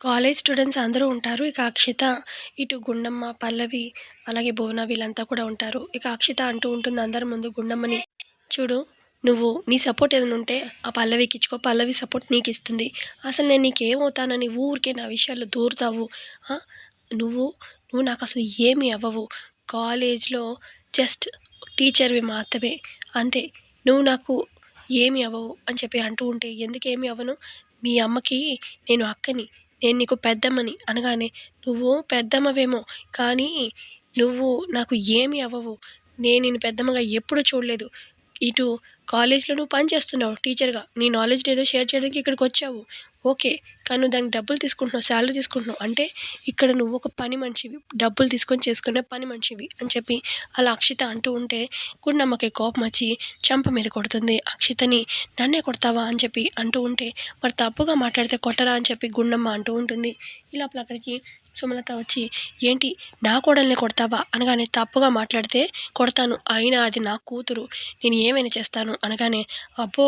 College students అందరూ ఉంటారు. ఇక అక్షిత, ఇటు గుండమ్మ, పల్లవి, అలాగే భువన వీళ్ళంతా కూడా ఉంటారు. ఇక అక్షిత అంటూ ఉంటుంది అందరి ముందు గుండమ్మని, చూడు నువ్వు నీ సపోర్ట్ ఏదైనా ఉంటే ఆ పల్లవికి ఇచ్చుకో పల్లవి సపోర్ట్ నీకు ఇస్తుంది. అసలు నేను నీకేమవుతానని ఊరికే నా విషయాల్లో దూరుతావు. నువ్వు నువ్వు నాకు అసలు ఏమీ అవ్వవు. కాలేజ్‌లో జస్ట్ టీచర్‌వి మాత్రమే. అంతే. నువ్వు నాకు ఏమి అవ్వవు అని చెప్పి అంటూ ఉంటే, ఎందుకేమీ అవ్వను? మీ అమ్మకి నేను అక్కని. నేను నీకు పెద్దమ్మని అనగానే, నువ్వు పెద్దమ్మవేమో కానీ నువ్వు నాకు ఏమీ అవ్వవు. నేను నిన్ను పెద్దమ్మగా ఎప్పుడూ చూడలేదు. ఇటు కాలేజ్‌లో నువ్వు పని చేస్తున్నావు టీచర్‌గా. నీ నాలెడ్జ్‌ని ఏదో షేర్ చేయడానికి ఇక్కడికి వచ్చావు ఓకే. కానీ నువ్వు దానికి డబ్బులు తీసుకుంటున్నావు. శాలరీ తీసుకుంటున్నావు. అంటే ఇక్కడ నువ్వు ఒక పని మనిషివి. డబ్బులు తీసుకొని చేసుకునే పని మనిషివి అని చెప్పి అలా అక్షిత అంటూ ఉంటే, గుండమ్మకి కోపం వచ్చి చెంప మీద కొడుతుంది. అక్షితని నన్నే కొడతావా అని చెప్పి అంటూ ఉంటే, మరి తప్పుగా మాట్లాడితే కొట్టరా అని చెప్పి గుండమ్మ అంటూ ఉంటుంది. ఇలా అక్కడికి సుమలత వచ్చి, ఏంటి నా కోడల్ని కొడతావా? అనగానే తప్పుగా మాట్లాడితే కొడతాను. అయినా అది నా కూతురు. నేను ఏమైనా చేస్తాను అనగానే, అబ్బో!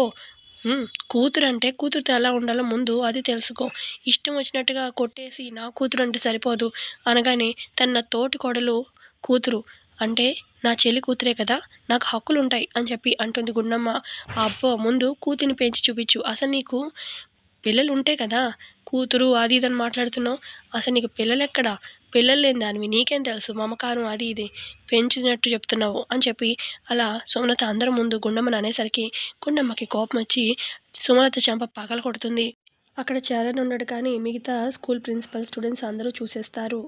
కూతురు అంటే కూతురుతో ఎలా ఉండాలో ముందు అది తెలుసుకో. ఇష్టం వచ్చినట్టుగా కొట్టేసి నా కూతురు అంటే సరిపోదు అనగానే, తన తోటి కోడలు కూతురు. అంటే నా చెల్లి కూతురే కదా! నాకు హక్కులు ఉంటాయి అని చెప్పి అంటుంది గుండమ్మ. అబ్బో! ముందు కూతురిని పెంచి చూపించు. అసలు నీకు పిల్లలు ఉంటే కదా కూతురు అది ఇది అని మాట్లాడుతున్నావు. అసలు నీకు పిల్లలు ఎక్కడా పిల్లలు లేని దానివి. నీకేం తెలుసు మమకారం అది ఇది పెంచినట్టు చెప్తున్నావు అని చెప్పి అలా సుమలత అందరి ముందు గుండమ్మని అనేసరికి గుండమ్మకి కోపం వచ్చి సుమలత చెంప పగలగొడుతుంది. అక్కడ చరణ్ ఉన్నాడు కానీ మిగతా స్కూల్ ప్రిన్సిపల్, స్టూడెంట్స్ అందరూ చూసేస్తారు.